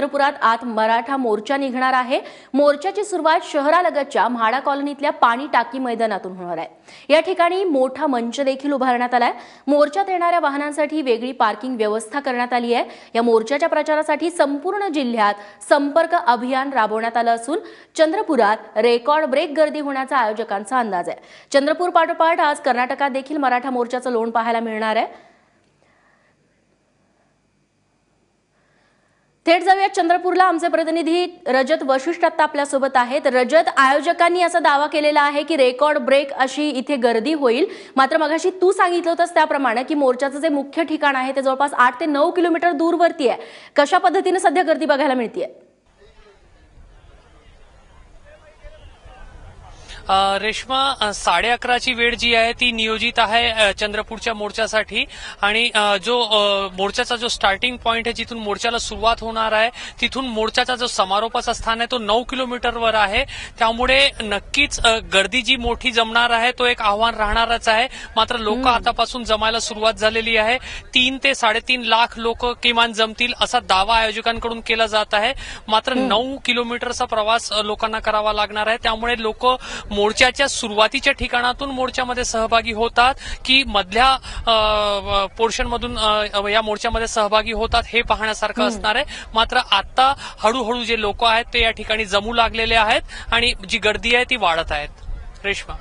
चंद्रपुरात आत मराठा मोर्चा निघणार आहे. मोर्चाची सुरुवात शहरालगतच्या म्हाडा कॉलनीतल्या पाणी टाकी मैदानातून होणार आहे. या ठिकाणी मोठा मंच देखील उभारण्यात आलाय. मोर्चात येणाऱ्या वाहनांसाठी वेगळी पार्किंग व्यवस्था करण्यात आली आहे. या मोर्चाच्या प्रचारासाठी संपूर्ण जिल्ह्यात संपर्क अभियान राबवण्यात आलं असून चंद्रपुरात रेकॉर्ड ब्रेक गर्दी होण्याचा आयोजकांचा अंदाज आहे. चंद्रपूर पाठोपाठ आज कर्नाटकात देखील मराठा मोर्चाचं लोण पाहायला मिळणार आहे. थेट जाऊया चंद्रपूरला. आमचे प्रतिनिधी रजत वशिष्ठ आता आपल्यासोबत आहेत. रजत आयोजकांनी असा दावा केलेला आहे की रेकॉर्ड ब्रेक अशी इथे गर्दी होईल. मात्र मगाशी तू सांगितलं होतंस त्याप्रमाणे की मोर्चाचं जे मुख्य ठिकाण आहे ते जवळपास आठ ते नऊ किलोमीटर दूरवरती आहे. कशा पद्धतीने सध्या गर्दी बघायला मिळतीये? रेश्मा साडे अकराची वेळ जी आहे ती नियोजित आहे चंद्रपूरच्या मोर्चासाठी. आणि जो मोर्चाचा जो स्टार्टिंग पॉइंट आहे जिथून मोर्चाला सुरुवात होणार आहे तिथून मोर्चाचा जो समारोपाचा स्थान आहे तो नऊ किलोमीटरवर आहे. त्यामुळे नक्कीच गर्दी जी मोठी जमणार आहे तो एक आव्हान राहणारच आहे. मात्र लोक आतापासून जमायला सुरुवात झालेली आहे. तीन ते साडेतीन लाख लोक किमान जमतील असा दावा आयोजकांकडून केला जात आहे. मात्र नऊ किलोमीटरचा प्रवास लोकांना करावा लागणार आहे. त्यामुळे लोक मोर्चाच्या सुरुवातीच्या ठिकाणातून मोर्चामध्ये सहभागी होतात की मधल्या पोर्शन मधून अ, या मोर्चामध्ये सहभागी होतात हे पाहण्यासारखं असणार आहे. मात्र आता हळूहळू जे लोक आहेत ते या ठिकाणी जमू लागलेले आहेत आणि जी गर्दी आहे ती वाढत आहेत. रेश्मा.